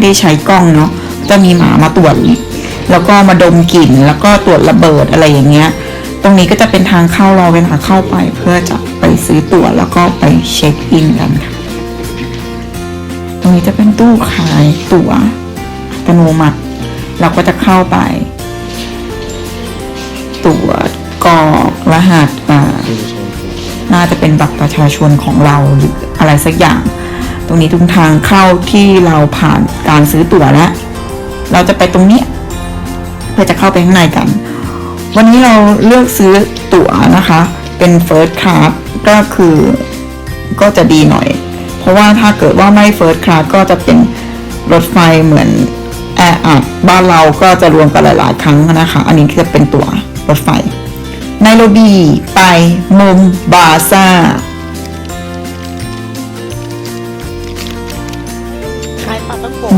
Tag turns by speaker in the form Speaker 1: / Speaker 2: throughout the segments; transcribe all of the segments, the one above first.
Speaker 1: ไม่ได้ใช้กล้องเนาะจะมีหมามาตรวจแล้วก็มาดมกลิ่นแล้วก็ตรวจระเบิดอะไรอย่างเงี้ย ตรงนี้ก็จะเป็นทางเข้ารอเวลาเข้าไปเพื่อจะไปซื้อตั๋วแล้วก็ไปเช็คอินกันค่ะตรงนี้จะเป็นตู้ขายตั๋วอัตโนมัติ เราก็จะเข้าไป ตั๋วกรอกรหัสอ่าน่าจะเป็นบัตรประชาชนของเราหรืออะไรสักอย่าง ตรงนี้ตรงทางเข้าที่เราผ่าน การซื้อตั๋วแล้ว เราจะไปตรงนี้เพื่อจะเข้าไปข้างในกัน วันนี้เราเลือกซื้อตั๋วนะคะ เป็น First Class ก็คือก็จะดีหน่อย เพราะว่าถ้าเกิดว่าไม่ First Class ก็จะเป็นรถไฟเหมือนแออัดบ้านเราก็จะรวมกันหลาย ๆ ครั้งนะคะ อันนี้จะเป็นตั๋วรถไฟไนโรบีไปมุมบาซ่า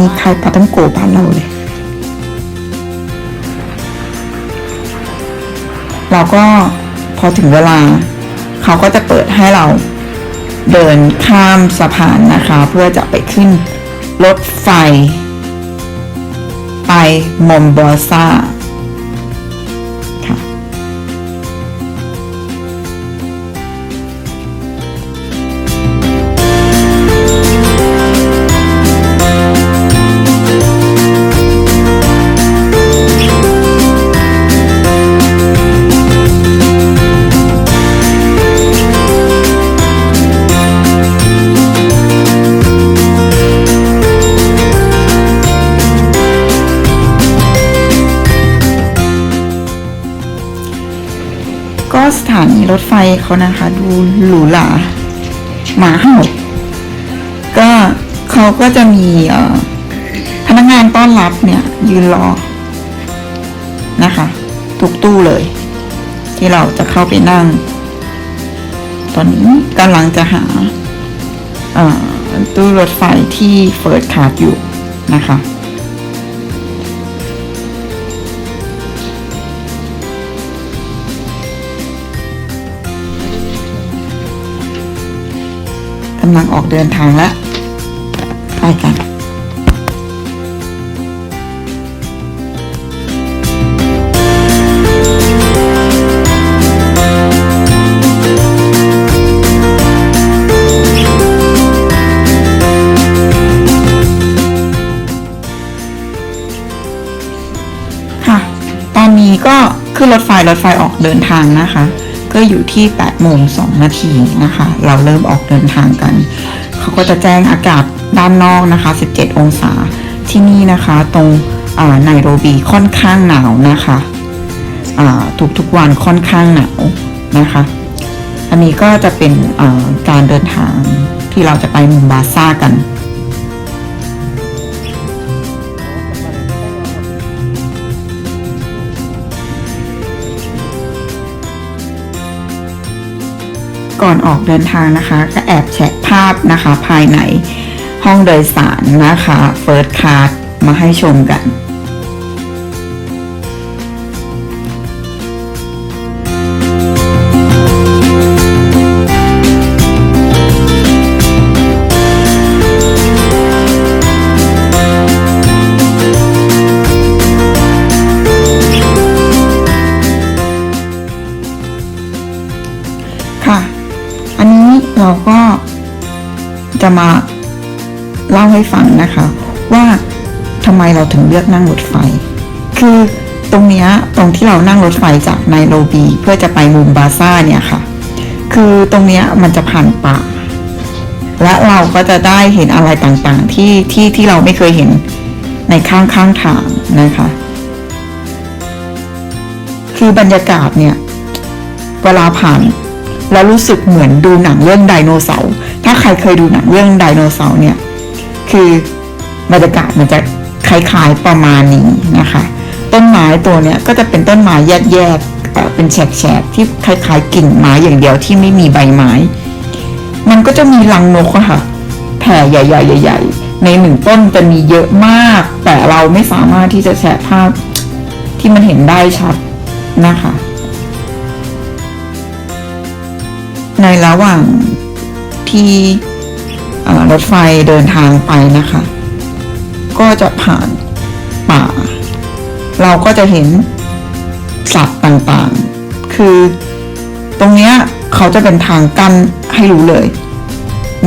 Speaker 2: ปลาต้องโก
Speaker 1: มีใครปาตั้งโกบ้านเราเลย เราก็พอถึงเวลา เขาก็จะเปิดให้เราเดินข้ามสะพานนะคะ เพื่อจะไปขึ้นรถไฟ ไปมอมบอซ่าานีรถไฟเขานะคะ ดูหรูหราหมาเห่าก็เขาก็จะมีพนักงานต้อนรับเนี่ยยืนรอนะคะ ทุกตู้เลย ที่เราจะเข้าไปนั่ง ตอนนี้กำลังจะหาตู้รถไฟที่เฟิร์สคาร์ดอยู่นะคะำลังออกเดินทางแล้วไปกันค่ะตอนนี้ก็ขึ้นรถไฟรถไฟออกเดินทางนะคะ ก็อยู่ที่8โมง2นาทีนะคะ เราเริ่มออกเดินทางกัน เขาก็จะแจ้งอากาศด้านนอกนะคะ 17 องศาที่นี่นะคะ ตรงไนโรบีค่อนข้างหนาวนะคะทุกๆวันค่อนข้างหนาวนะคะ อันนี้ก็จะเป็นการเดินทางที่เราจะไปมุมบาซ่ากัน ก่อนออกเดินทางนะคะ ก็แอบแชะภาพนะคะ ภายในห้องโดยสารนะคะเฟิร์สคลาสมาให้ชมกัน มาเล่าให้ฟังนะคะ ว่าทำไมเราถึงเลือกนั่งรถไฟ คือตรงเนี้ยตรงที่เรานั่งรถไฟจากไนโรบีเพื่อจะไปมุมบาซ่าเนี่ยค่ะ คือตรงเนี้ยมันจะผ่านป่า และเราก็จะได้เห็นอะไรต่างๆ ที่ที่ที่เราไม่เคยเห็นในข้างข้างทางนะคะ คือบรรยากาศเนี่ย เวลาผ่าน แล้วรู้สึกเหมือนดูหนังเรื่องไดโนเสาร์าใครเคยดูหนังเรื่องไดโนเสาร์เนี่ย คือบรรยากาศมันจะคล้ายๆประมาณนี้นะคะ ต้นไม้ตัวเนี้ยก็จะเป็นต้นไม้แยกๆเป็นแฉกๆที่คล้ายๆกิ่งไม้อย่างเดียวที่ไม่มีใบไม้ มันก็จะมีรังนกอะค่ะแผ่ใหญ่ๆใหญ่ๆในหนึ่งต้นจะมีเยอะมาก แต่เราไม่สามารถที่จะแชะภาพที่มันเห็นได้ชัดนะคะ ในระหว่าง ที่รถไฟเดินทางไปนะคะ ก็จะผ่านป่า เราก็จะเห็นสัตว์ต่างๆ คือตรงเนี้ยเขาจะเป็นทางกั้นให้รู้เลย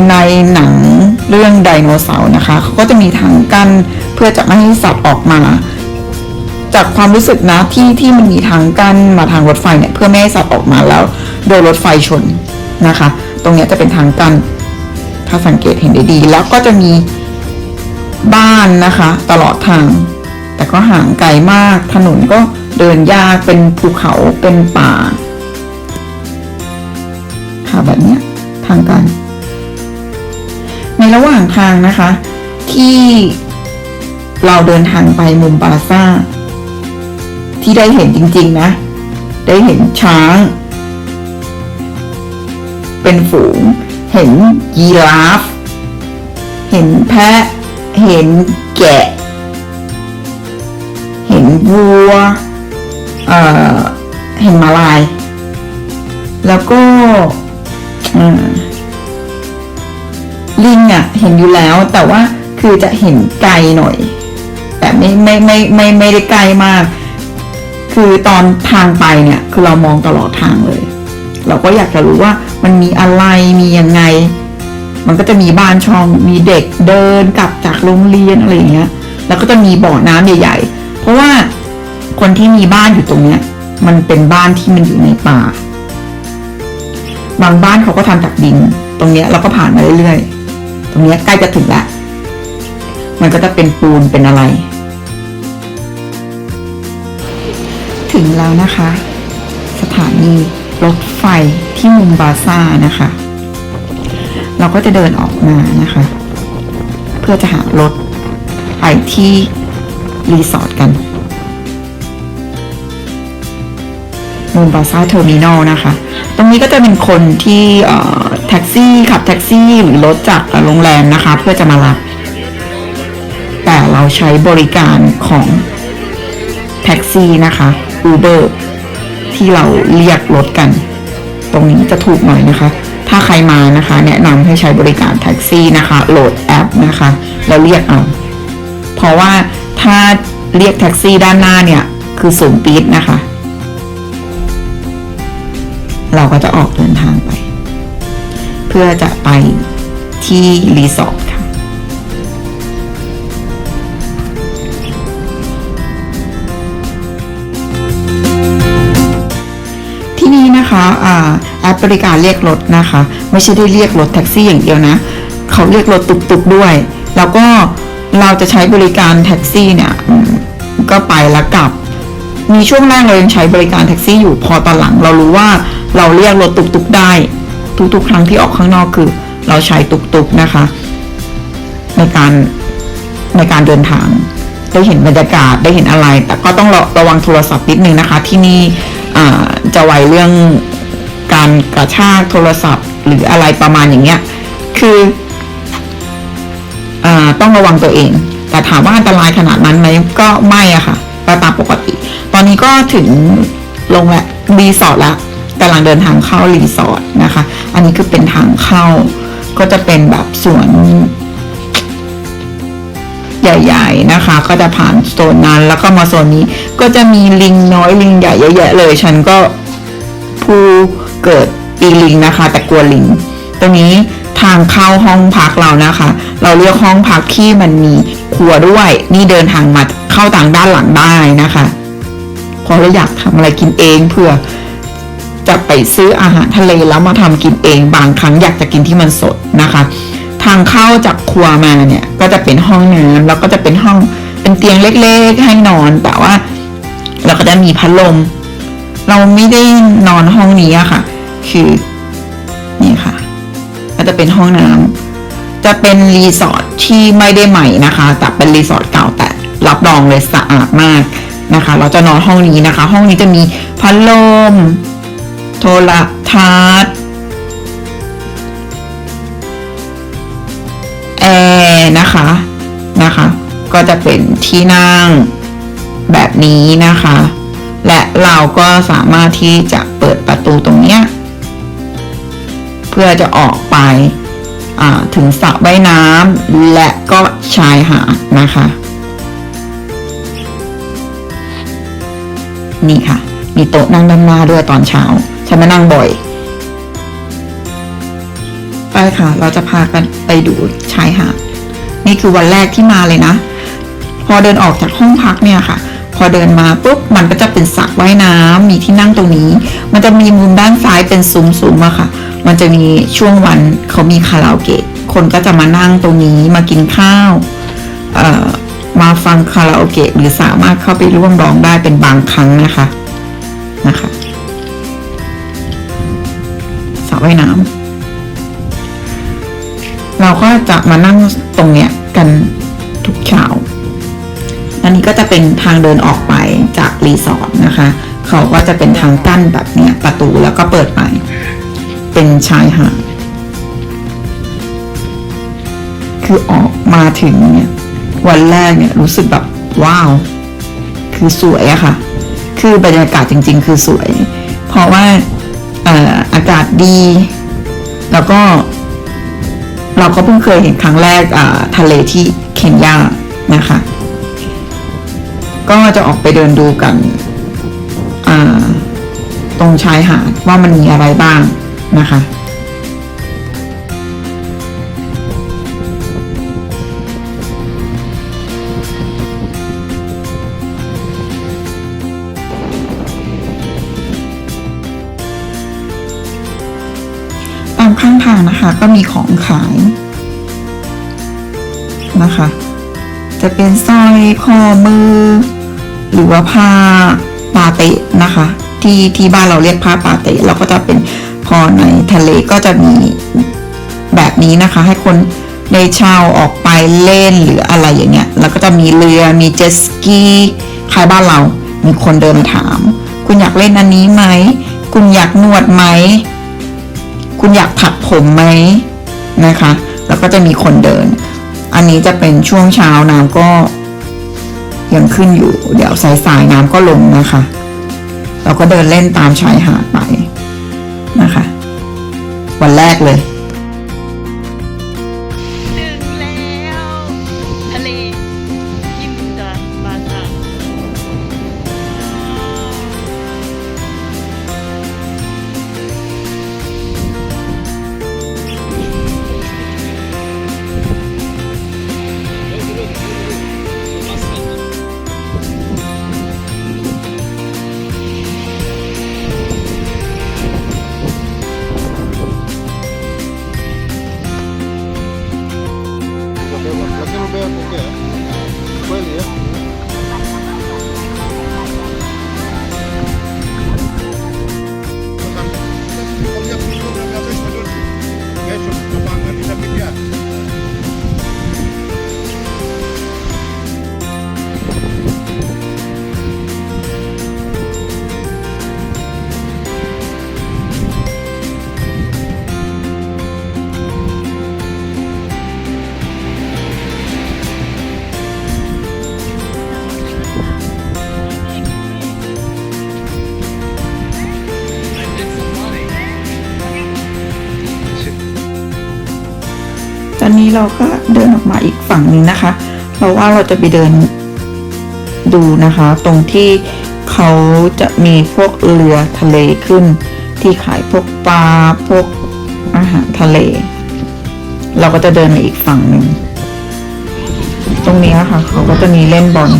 Speaker 1: ในหนังเรื่องไดโนเสาร์นะคะเขาก็จะมีทางกั้นเพื่อจะไม่ให้สัตว์ออกมา จากความรู้สึกนะที่ที่มันมีทางกั้นมาทางรถไฟเนี่ยเพื่อไม่ให้สัตว์ออกมาแล้ว โดนรถไฟชนนะคะ ตรงนี้จะเป็นทางกั้นถ้าสังเกตเห็นได้ดี แล้วก็จะมีบ้านนะคะ ตลอดทาง แต่ก็ห่างไกลมากถนนก็เดินยากเป็นภูเขาเป็นป่า ค่ะแบบนี้ทางการในระหว่างทางนะคะ ที่เราเดินทางไปมุมบาซ่า ที่ได้เห็นจริง ๆ นะ ได้เห็นช้าง เป็นฝูง เห็นยีราฟ เห็นแพะ เห็นแกะ เห็นวัว เอ่อ เห็นมาลาย แล้วก็ลิงอะ่ะ เห็นอยู่แล้วแต่ว่าคือจะเห็นไกลหน่อย แต่ไม่ไม่ไม่ไม่ไม่ได้ไกลมาก คือตอนทางไปเนี่ย คือเรามองตลอดทางเลย เราก็อยากจะรู้ว่า มันมีอะไรมียังไง มันก็จะมีบ้านช่องมีเด็กเดินกลับจากโรงเรียนอะไรอย่างเงี้ย แล้วก็จะมีบ่อน้ำใหญ่ ๆ เพราะว่าคนที่มีบ้านอยู่ตรงเนี้ย มันเป็นบ้านที่มันอยู่ในป่า บางบ้านเขาก็ทำจากดิน ตรงเนี้ยเราก็ผ่านมาเรื่อยๆ ตรงเนี้ยใกล้จะถึงล้วมันก็จะเป็นปูนเป็นอะไร ถึงแล้วนะคะ สถานีรถไฟที่มุมบาซ่านะคะ เราก็จะเดินออกมานะคะ เพื่อจะหารถไปที่รีสอร์ทกันมุมบาซ่าเทอร์มินอลนะคะ ตรงนี้ก็จะเป็นคนที่เอ่อแท็กซี่ขับแท็กซี่หรือรถจากโรงแรมนะคะ เพื่อจะมารับแต่เราใช้บริการของแท็กซี่นะคะ Uber ที่เราเรียกรถกัน ตรงนี้จะถูกหน่อยนะคะ ถ้าใครมานะคะ แนะนำให้ใช้บริการแท็กซี่นะคะ โหลดแอปนะคะ แล้วเรียกเอา เพราะว่าถ้าเรียกแท็กซี่ด้านหน้าเนี่ย คือสูงปี๊ดนะคะ เราก็จะออกเดินทางไป เพื่อจะไปที่รีสอร์ท นะคะอ่าแอปบริการเรียกรถนะคะ ไม่ใช่ได้เรียกรถแท็กซี่อย่างเดียวนะ เขาเรียกรถตุกๆด้วย แล้วก็เราจะใช้บริการแท็กซี่เนี่ยก็ไปแล้วกลับ มีช่วงแรกเรายังใช้บริการแท็กซี่อยู่พอตอนหลัง เรารู้ว่าเราเรียกรถตุกๆได้ ทุกๆ ครั้งที่ออกข้างนอกคือ เราใช้ตุกๆนะคะ ในการในการเดินทางได้เห็นบรรยากาศได้เห็นอะไร แต่ก็ต้องระระวังโทรศัพท์นิดนึงนะคะที่นี่ จะไวเรื่องการกระชากโทรศัพท์ หรืออะไรประมาณอย่างเงี้ย คืออต้องระวังตัวเอง แต่ถามว่าอันตรายขนาดนั้นไหมก็ไม่อะค่ะก็ตามปกติ ตอนนี้ก็ถึงลงและรีสอร์ทแล้วกำลังเดินทางเข้ารีสอร์ทนะคะ อันนี้คือเป็นทางเข้าก็จะเป็นแบบสวน ใหญ่ ๆนะคะ ก็จะผ่านโซนนั้นแล้วก็มาโซนนี้ก็จะมีลิงน้อยลิงใหญ่เยอะแยะเลย ฉันก็ผู้เกิดปีลิงนะคะ แต่กลัวลิงตรงนี้ทางเข้าห้องพักเรานะคะ เราเลือกห้องพักที่มันมีครัวด้วย นี่เดินทางมาเข้าทางด้านหลังได้นะคะเพราะเราอยากทำอะไรกินเองเพื่อจะไปซื้ออาหารทะเลแล้วมาทำกินเองบางครั้งอยากจะกินที่มันสดนะคะ ทางเข้าจากครัวมาเนี่ย ก็จะเป็นห้องน้ำแล้วก็จะเป็นห้องเป็นเตียงเล็ก ๆ ให้นอน แต่ว่า เราก็จะมีพัดลม เราไม่ได้นอนห้องนี้อะค่ะ คือนี่ค่ะ ก็จะเป็นห้องน้ำจะเป็นรีสอร์ทที่ไม่ได้ใหม่นะคะ แต่เป็นรีสอร์ทเก่าแต่รับรองเลยสะอาดมากนะคะ เราจะนอนห้องนี้นะคะ ห้องนี้จะมีพัดลม โทรทัศน์ นะคะนะคะ ก็จะเป็นที่นั่งแบบนี้นะคะ และเราก็สามารถที่จะเปิดประตูตรงเนี้ยเพื่อจะออกไปถึงสระว่ายน้ำและก็ชายหาดนะคะ นี่ค่ะ มีโต๊ะนั่งด้านหน้าด้วยตอนเช้า ฉันมานั่งบ่อย ไปค่ะ เราจะพากันไปดูชายหาด นี่คือวันแรกที่มาเลยนะ พอเดินออกจากห้องพักเนี่ยค่ะ พอเดินมาปุ๊บมันก็จะเป็นสระว่ายน้ำมีที่นั่งตรงนี้ มันจะมีมุมด้านซ้ายเป็นซุ้มๆอะค่ะ มันจะมีช่วงวันเขามีคาราโอเกะคนก็จะมานั่งตรงนี้มากินข้าวมาฟังคาราโอเกะหรือสามารถเข้าไปร่วมร้องได้เป็นบางครั้งนะคะนะคะสระว่ายน้ำ เราก็จะมานั่งตรงเนี้ยกันทุกเช้าอันนี้ก็จะเป็นทางเดินออกไปจากรีสอร์ทนะคะ เขาก็จะเป็นทางกั้นแบบเนี้ยประตูแล้วก็เปิดไป เป็นชายหาดคือออกมาถึงเนี่ยวันแรกเนี่ยรู้สึกแบบว้าว คือสวยอะค่ะ คือบรรยากาศจริง ๆ คือสวย เพราะว่าอออากาศดี แล้วก็ เราก็เพิ่งเคยเห็นครั้งแรกทะเลที่เคนยานะคะ ก็จะออกไปเดินดูกันตรงชายหาดว่ามันมีอะไรบ้างนะคะ ทางนะคะ ก็มีของขายนะคะ จะเป็นสร้อยข้อมือ หรือว่าผ้าปาเตะนะคะ ที่ที่บ้านเราเรียกผ้าปาเตะเราก็จะเป็นพอในทะเลก็จะมีแบบนี้นะคะ ให้คนได้เช่าออกไปเล่นหรืออะไรอย่างเงี้ยแล้วก็จะมีเรือมีเจ็ตสกีคล้ายบ้านเรา มีคนเดินมาถาม คุณอยากเล่นอันนี้ไหม คุณอยากนวดไหม คุณอยากถักผมไหมนะคะ แล้วก็จะมีคนเดิน อันนี้จะเป็นช่วงเช้าน้ำก็ยังขึ้นอยู่ เดี๋ยวสายสายน้ำก็ลงนะคะ เราก็เดินเล่นตามชายหาดไปนะคะ วันแรกเลย เราก็เดินออกมาอีกฝั่งหนึ่งนะคะ เพราะว่าเราจะไปเดินดูนะคะ ตรงที่เขาจะมีพวกเรือทะเลขึ้น ที่ขายพวกปลาพวกอาหารทะเล เราก็จะเดินมาอีกฝั่งหนึ่งตรงนี้ค่ะเขาก็จะมีเล่นบอล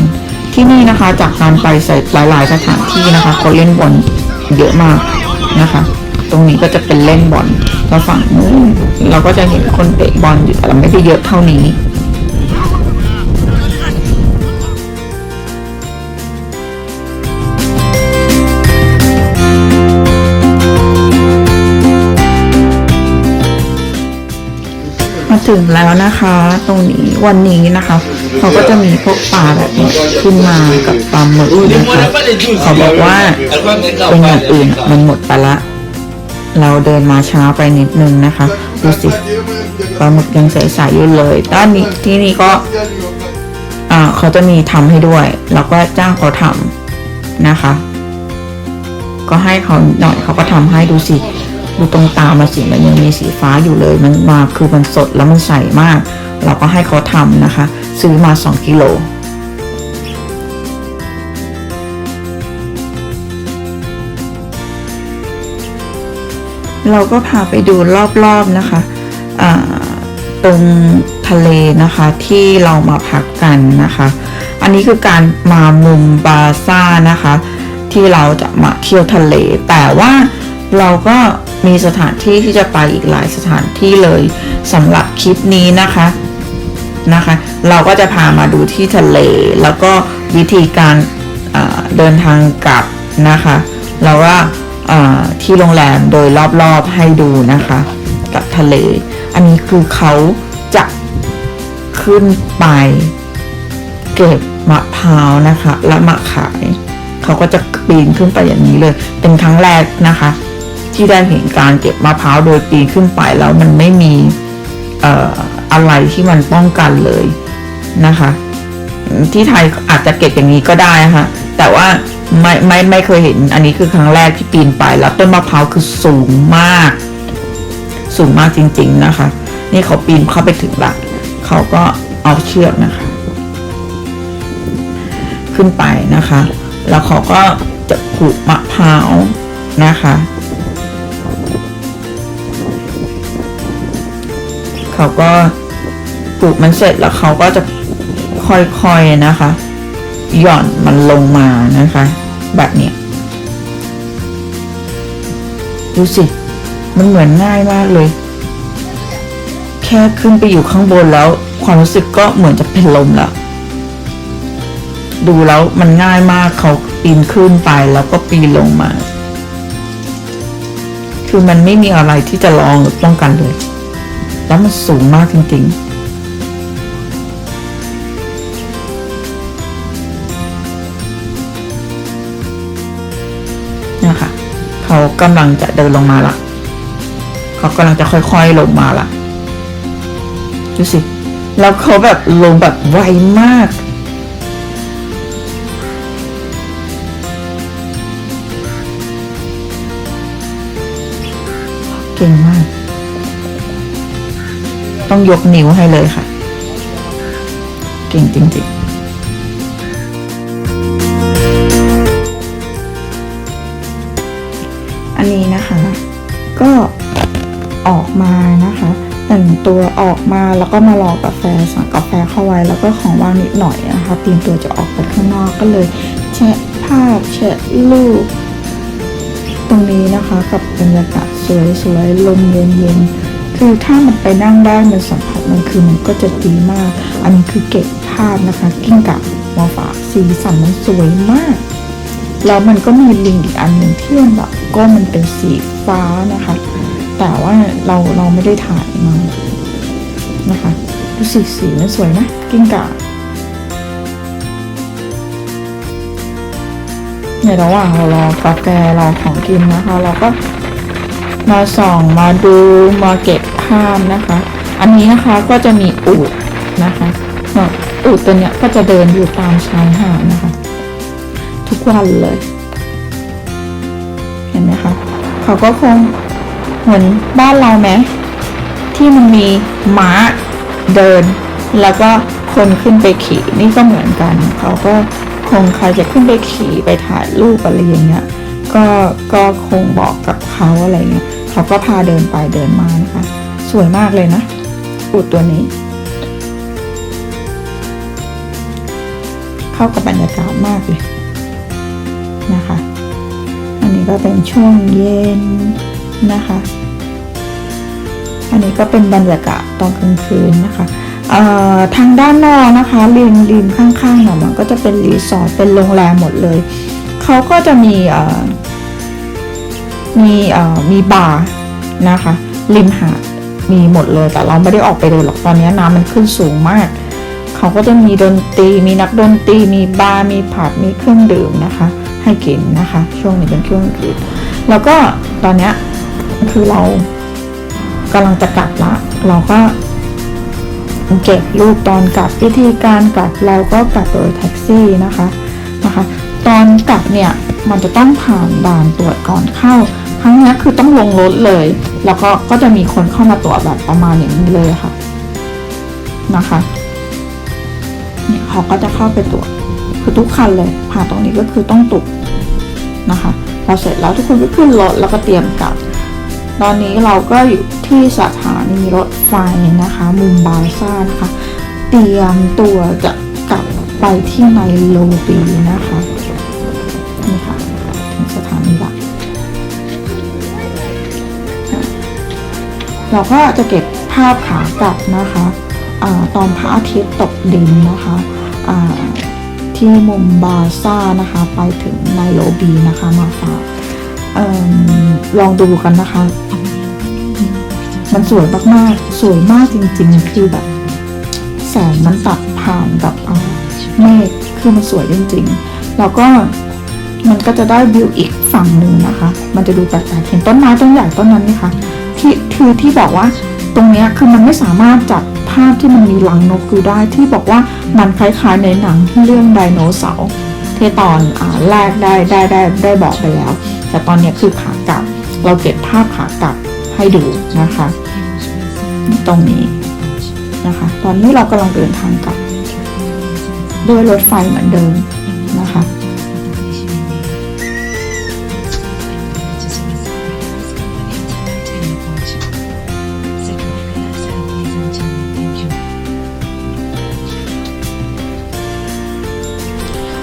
Speaker 1: ที่นี่นะคะ จากการไปใส่หลาย ๆ สถานที่นะคะเขาเล่นบอลเยอะมากนะคะ ตรงนี้ก็จะเป็นเล่นบอล แล้วฝั่งนู้นเราก็จะเห็นคนเตะบอลอยู่แต่ไม่ได้เยอะเท่านี้มาถึงแล้วนะคะ ตรงนี้วันนี้นะคะเขาก็จะมีพวกปลาแบบนี้ขึ้นมากับปลาหมึกนะคะเขาบอกว่าเป็นอย่างอื่นมันหมดไปละ เราเดินมาช้าไปนิดนึงนะคะดูสิปลาหมึกยังใสๆอยู่เลยด้านนี้ที่นี่ก็เขาจะมีทำให้ด้วย แล้วก็จ้างเขาทำนะคะ ก็ให้เขาหน่อยเขาก็ทำให้ดูสิดูตรงตามาสิมันยังมีสีฟ้าอยู่เลยมันมาคือมันสดแล้วมันใสมาก เราก็ให้เขาทำนะคะ ซื้อมา 2กิโล เราก็พาไปดูรอบๆนะคะตรงทะเลนะคะที่เรามาพักกันนะคะ อันนี้คือการมามุมบาซ่านะคะ ที่เราจะมาเที่ยวทะเล แต่ว่าเราก็มีสถานที่ที่จะไปอีกหลายสถานที่เลยสำหรับคลิปนี้นะคะนะคะ เราก็จะพามาดูที่ทะเล แล้วก็วิธีการเดินทางกลับนะคะแล้วว่าอ่า ที่โรงแรมโดยรอบๆให้ดูนะคะกับทะเล อันนี้คือเขาจะขึ้นไปเก็บมะพร้าวนะคะแล้วมาขาย เขาก็จะปีนขึ้นไปอย่างนี้เลย เป็นครั้งแรกนะคะ ที่ได้เห็นการเก็บมะพร้าวโดยปีนขึ้นไปแล้วมันไม่มีอออะไรที่มันป้องกันเลยนะคะ ที่ไทยอาจจะเก็บอย่างนี้ก็ได้นะคะแต่ว่า ไม่ไม่เคยเห็น อันนี้คือครั้งแรกที่ปีนไป แล้วต้นมะพร้าวคือสูงมาก สูงมากจริง ๆนะคะ นี่เขาปีนเข้าไปถึงละเขาก็เอาเชือกนะคะ ขึ้นไปนะคะ แล้วเขาก็จะขูดมะพร้าวนะคะเขาก็ปลูกมันเสร็จแล้วเขาก็จะค่อยๆนะคะ หย่อนมันลงมานะคะ แบบเนี้ยดูสิ มันเหมือนง่ายมากเลย แค่ขึ้นไปอยู่ข้างบนแล้ว ความรู้สึกก็เหมือนจะเป็นลมแล้ว ดูแล้วมันง่ายมากเขาปีนขึ้นไปแล้วก็ปีนลงมา คือมันไม่มีอะไรที่จะรองหรือป้องกันเลย แล้วมันสูงมากจริงๆ กำลังจะเดินลงมาละเขากำลังจะค่อยๆลงมาละดูสิ แล้วเขาแบบลงแบบไวมาก เก่งมาก ต้องยกนิ้วให้เลยค่ะ เก่งจริงๆ ออกมานะคะแต่งตัวออกมาแล้วก็มารอกาแฟสั่งกาแฟเข้าไว้ แล้วก็ของว่างนิดหน่อยนะคะเตรียมตัวจะออกไปข้างนอกก็เลยแชะภาพแชะรูปตรงนี้นะคะกับบรรยากาศสวยๆลมเย็นๆคือถ้ามันไปนั่งได้มันสัมผัสมันคือมันก็จะดีมาก อันนี้คือเก็บภาพนะคะ กิ้งกับมาฝากสีสันมันสวยมาก แล้วมันก็มีลิงอีกอันหนึ่งที่มันแบบก็มันเป็นสีฟ้านะคะ แต่ว่าเราเราไม่ได้ถ่ายมานะคะดูสีสีมันสวยนะกิ้งก่าในระหว่างเรารอกาแฟรอของกินนะคะ เราก็มาส่องมาดูมาเก็บภาพนะคะ อันนี้นะคะก็จะมีอูดนะคะอูดตัวเนี้ยก็จะเดินอยู่ตามชายหาดนะคะ ทุกวันเลย เห็นไหมคะเขาก็คง เหมือนบ้านเราไหมที่มันมีม้าเดิน แล้วก็คนขึ้นไปขี่นี่ก็เหมือนกัน เขาก็คงใครจะขึ้นไปขี่ไปถ่ายรูปอะไรอย่างเงี้ยก็ก็คงบอกกับเขาอะไรเงี้ยเขาก็พาเดินไปเดินมานะคะ สวยมากเลยนะอูดตัวนี้ เข้ากับบรรยากาศมากเลยนะคะ อันนี้ก็เป็นช่วงเย็นนะคะ อันนี้ก็เป็นบรรยากาศตอนกลางคืนนะคะทางด้านนอกนะคะริมริมข้างๆเนี่ยมันก็จะเป็นรีสอร์ทเป็นโรงแรมหมดเลยเขาก็จะมีมีมีบาร์นะคะริมหาดมีหมดเลยแต่เราไม่ได้ออกไปเลยหรอกตอนนี้น้ำมันขึ้นสูงมากเขาก็จะมีดนตรีมีนักดนตรีมีบาร์มีผับมีเครื่องดื่มนะคะ ให้กินนะคะ ช่วงนี้เป็นช่วงกลางคืนแล้วก็ตอนนี้คือเรา กำลังจะกลับละเราก็เก็บรูปตอนกลับวิธีการกลับเราก็กลับโดยแท็กซี่นะคะนะคะ ตอนกลับเนี่ยมันจะต้องผ่านด่านตรวจก่อนเข้า ครั้งนี้คือต้องลงรถเลย แล้วก็ก็จะมีคนเข้ามาตรวจแบบประมาณอย่างนี้เลยค่ะนะคะเนี่ยเขาก็จะเข้าไปตรวจคือทุกคันเลย ผ่านตรงนี้ก็คือต้องตรวจนะคะพอเสร็จแล้วทุกคนก็ขึ้นรถแล้วก็เตรียมกลับ ตอนนี้เราก็อยู่ที่สถานีรถไฟนะคะมุมบาซ่านะคะเตรียมตัวจะกลับไปที่ไนโรบีนะคะนี่ค่ะถึงสถานีละเราก็จะเก็บภาพขากลับนะคะอตอนพระอาทิตย์ตกดินนะคะที่มุมบาซ่านะคะ ไปถึงไนโรบีนะคะมาฝาก อลองดูกันนะคะ มันสวยมากๆ สวยมากจริงๆ คือแบบแสงมันตัดผ่านกับเมฆคือมันสวยจริงๆ แล้วก็มันก็จะได้วิวอีกฝั่งหนึ่งนะคะ มันจะดูแปลกๆเห็นต้นไม้ต้นใหญ่ต้นนั้นไหมคะที่คือที่บอกว่าตรงนี้คือมันไม่สามารถจับภาพที่มันมีรังนกอยู่ได้ที่บอกว่ามันคล้ายๆในหนังเรื่องไดโนเสาร์ที่ตอนอแรกได้ได้ได้ได้บอกไปแล้ว แต่ตอนนี้คือขากลับ เราเก็บภาพขากลับให้ดูนะคะ ตรงนี้นะคะ ตอนนี้เรากำลังเดินทางกลับด้วยรถไฟเหมือนเดิมนะคะ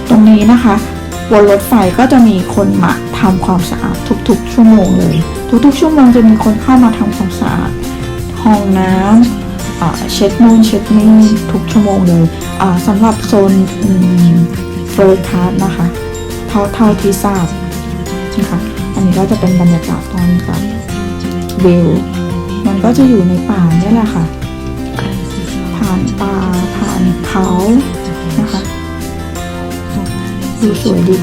Speaker 1: ตรงนี้นะคะบนรถไฟก็จะมีคนมา ทำความสะอาดทุกๆ ชั่วโมงเลย ทุกๆ ชั่วโมงจะมีคนเข้ามาทำความสะอาดห้องน้ำอ่าเช็ดนู่นเช็ดนี่ทุกชั่วโมงเลยอ่าสำหรับโซนเฟิร์สคลาสนะคะเท่าเท่าที่ทราบนะคะอันนี้ก็จะเป็นบรรยากาศตอนกลับวิวมันก็จะอยู่ในป่านี่แหละค่ะ ผ่านป่าผ่านเขานะคะดูสวยดี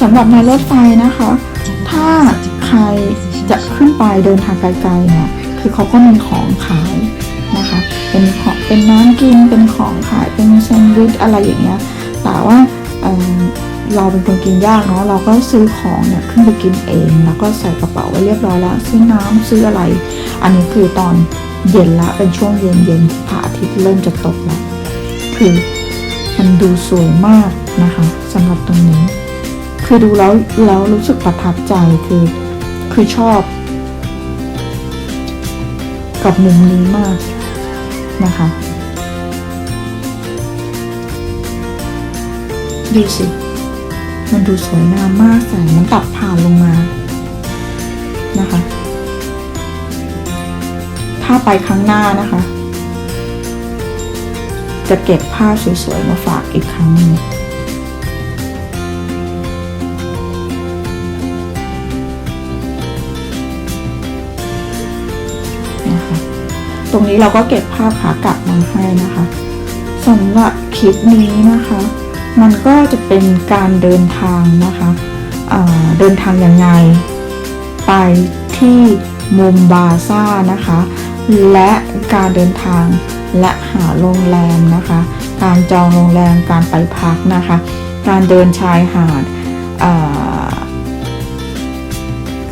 Speaker 1: สำหรับในรถไฟนะคะ ถ้าใครจะขึ้นไปเดินทางไกลๆเนี่ยคือเขาก็มีของขายนะคะ เป็นของเป็นน้ำกินเป็นของขายเป็นแซนด์วิชอะไรอย่างเงี้ยแต่ว่าเเราเป็นคนกินยากเนาะเราก็ซื้อของเนี่ยขึ้นไปกินเอง แล้วก็ใส่กระเป๋าไว้เรียบร้อยแล้วซื้อน้ำซื้ออะไร อันนี้คือตอนเย็นละเป็นช่วงเย็นเย็นๆพระอาทิตย์เริ่มจะตกแล้วคือมันดูสวยมากนะคะสำหรับตรงนี้ คือดูแล้วแล้วรู้สึกประทับใจคือ คือชอบ กับมุมนี้มากนะคะดูสิ มันดูสวยงามมากแสงมันตัดผ่านลงมานะคะ ถ้าไปครั้งหน้านะคะ จะเก็บภาพสวยๆมาฝากอีกครั้งหนึง รงนี้เราก็เก็บภาพขากลับมาให้นะคะสำหรับคลิปนี้นะคะ มันก็จะเป็นการเดินทางนะคะอ่าเดินทางยังไง ไปที่มุมบาซ่านะคะ และการเดินทางและหาโรงแรมนะคะ การจองโรงแรมการไปพักนะคะ การเดินชายหาด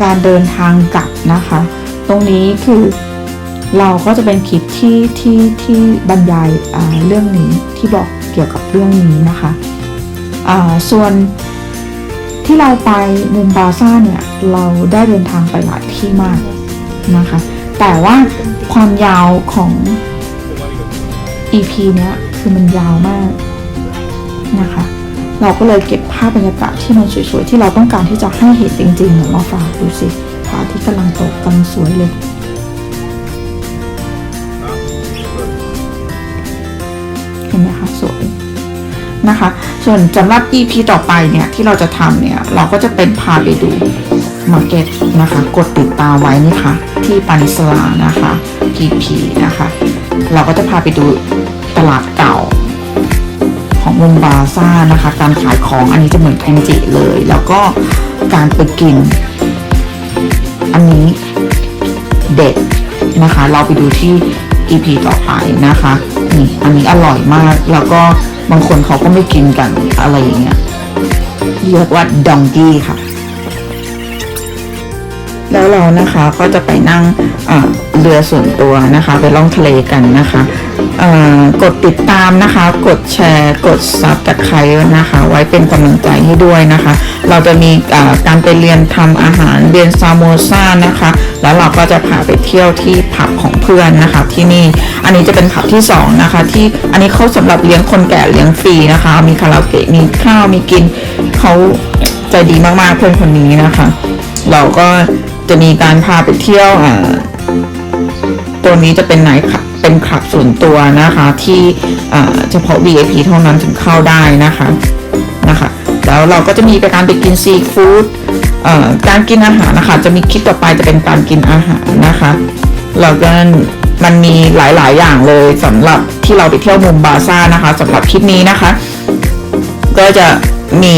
Speaker 1: การเดินทางกลับนะคะ ตรงนี้คือ เราก็จะเป็นคลิปที่ที่ที่บรรยายเรื่องนี้ที่บอกเกี่ยวกับเรื่องนี้นะคะส่วนที่เราไปมุมบาซ่าเนี่ยเราได้เดินทางไปหลายที่มากนะคะ แต่ว่าความยาวของ EP เนี้ยคือมันยาวมากนะคะ เราก็เลยเก็บภาพบรรยากาศที่มันสวยๆ ที่เราต้องการที่จะให้เห็นจริงๆเนี่ยมาฝากดูสิพระอาทิตย์กำลังตกกำลังสวยเลย นะคะ ส่วนสำหรับ EP ต่อไปเนี่ยที่เราจะทำเนี่ยเราก็จะเป็นพาไปดูมาร์เก็ตนะคะ กดติดตามไว้นี่ค่ะ ที่ปานิสลานะคะ EP นะคะ เราก็จะพาไปดูตลาดเก่าของวงบาซ่านะคะ การขายของอันนี้จะเหมือนแคนจิเลย แล้วก็การไปกิน อันนี้เด็ดนะคะ เราไปดูที่ EP ต่อไปนะคะนี่อันนี้อร่อยมากแล้วก็ บางคนเขาก็ไม่กินกันอะไรอย่างเงี้ยเรียกว่าดองกี้ค่ะ แล้วเรานะคะก็จะไปนั่งเรือส่วนตัวนะคะ ไปล่องทะเลกันนะคะ กดติดตามนะคะ กดแชร์ กดซับตะไคร้นะคะ ไว้เป็นกำลังใจให้ด้วยนะคะ เราจะมีการไปเรียนทำอาหารเรียนซาโมซานะคะ แล้วเราก็จะพาไปเที่ยวที่ผับของเพื่อนนะคะ ที่นี่ อันนี้จะเป็นผับที่สองนะคะ ที่อันนี้เขาสำหรับเลี้ยงคนแก่เลี้ยงฟรีนะคะ มีคาราโอเกะ มีข้าว มีกิน เขาใจดีมากๆเพื่อนคนนี้นะคะ เราก็จะมีการพาไปเที่ยวอ่าตัวนี้จะเป็นไหนคะ เป็นคลับส่วนตัวนะคะ ที่เฉพาะ VIP เท่านั้นถึงเข้าได้นะคะนะคะแล้วเราก็จะมีไปการไปกินซีฟู้ดการกินอาหารนะคะ จะมีคลิปต่อไปจะเป็นการกินอาหารนะคะแล้วก็มันมีหลาย ๆ อย่างเลยสำหรับที่เราไปเที่ยวมุมบาซ่านะคะสำหรับคลิปนี้นะคะ ก็จะมี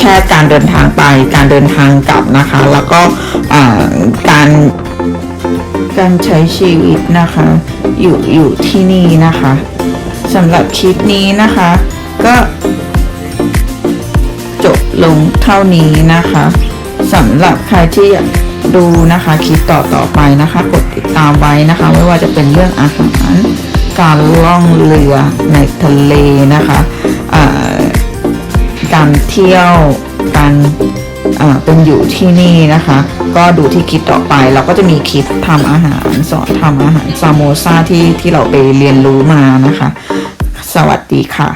Speaker 1: แค่การเดินทางไป การเดินทางกลับนะคะ แล้วก็การ การใช้ชีวิตนะคะ อยู่อยู่ที่นี่นะคะสำหรับคลิปนี้นะคะ ก็จบลงเท่านี้นะคะสำหรับใครที่อยากดูนะคะคลิปต่อต่อไปนะคะ กดติดตามไว้นะคะ ไม่ว่าจะเป็นเรื่องอาหารการล่องเรือในทะเลนะคะการเที่ยวการเป็นอยู่ที่นี่นะคะ ก็ดูที่คลิปต่อไป เราก็จะมีคลิปทำอาหารสอนทำอาหารซาโมซาที่ที่เราไปเรียนรู้มานะคะ สวัสดีค่ะ